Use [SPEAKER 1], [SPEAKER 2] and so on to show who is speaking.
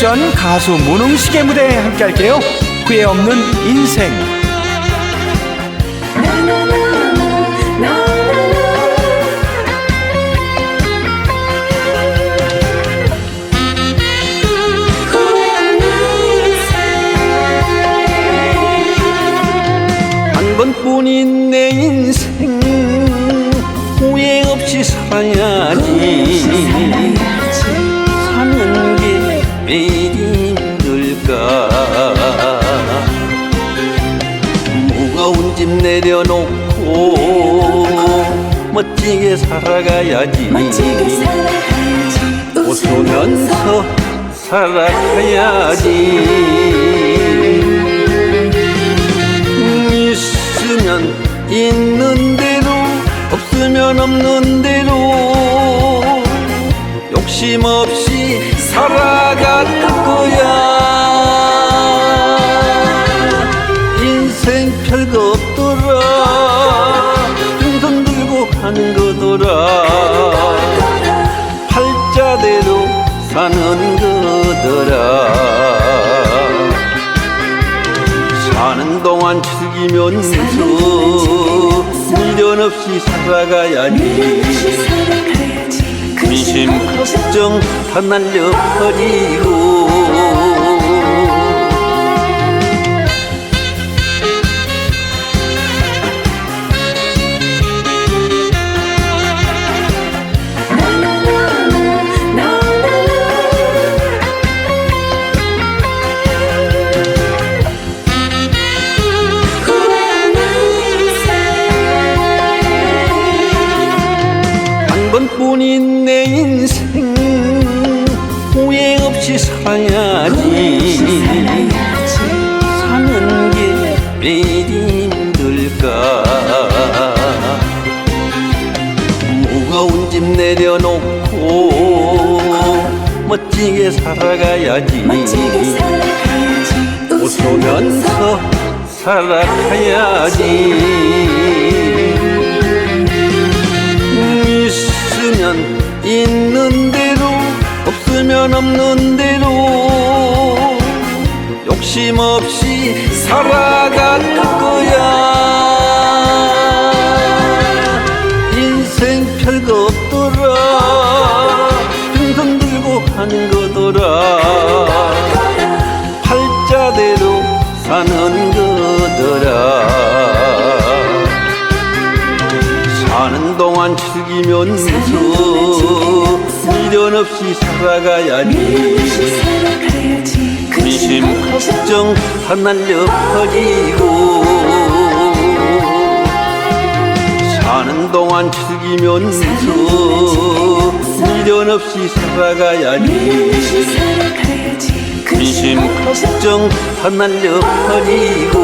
[SPEAKER 1] 전 가수 문흥식의 무대에 함께 할게요. 후회 없는 인생.
[SPEAKER 2] 한 번뿐인 내 인생 후회 없이 살아야지 무거운 짐 내려놓고 멋지게 살아가야지. 웃으면서 살아가야지. 있으면 있는 대로 없으면 없는 대로 욕심 없이 살아 별거 없더라. 빈손 들고 가는 거더라. 팔자대로 사는 거더라. 사는 동안 즐기면서 미련 없이 살아가야지. 근심 걱정 다 날려버리고 뿐인 내 인생 후회 없이 살아야지 사는 게 매일 힘들까? 무거운 짐 내려놓고 멋지게 살아가야지. 웃으면서 살아가야지 없는 대로 욕심 없이 살아갈 거야. 인생 별거 없더라. 빈손 들고 가는 거더라. 팔자대로 사는 거더라. 사는 동안 즐기면서 미련 없이 살아가야지. 근심 걱정 다 날려버리고 사는 동안 즐기면서 미련 없이 살아가야지. 근심 걱정 다 날려버리고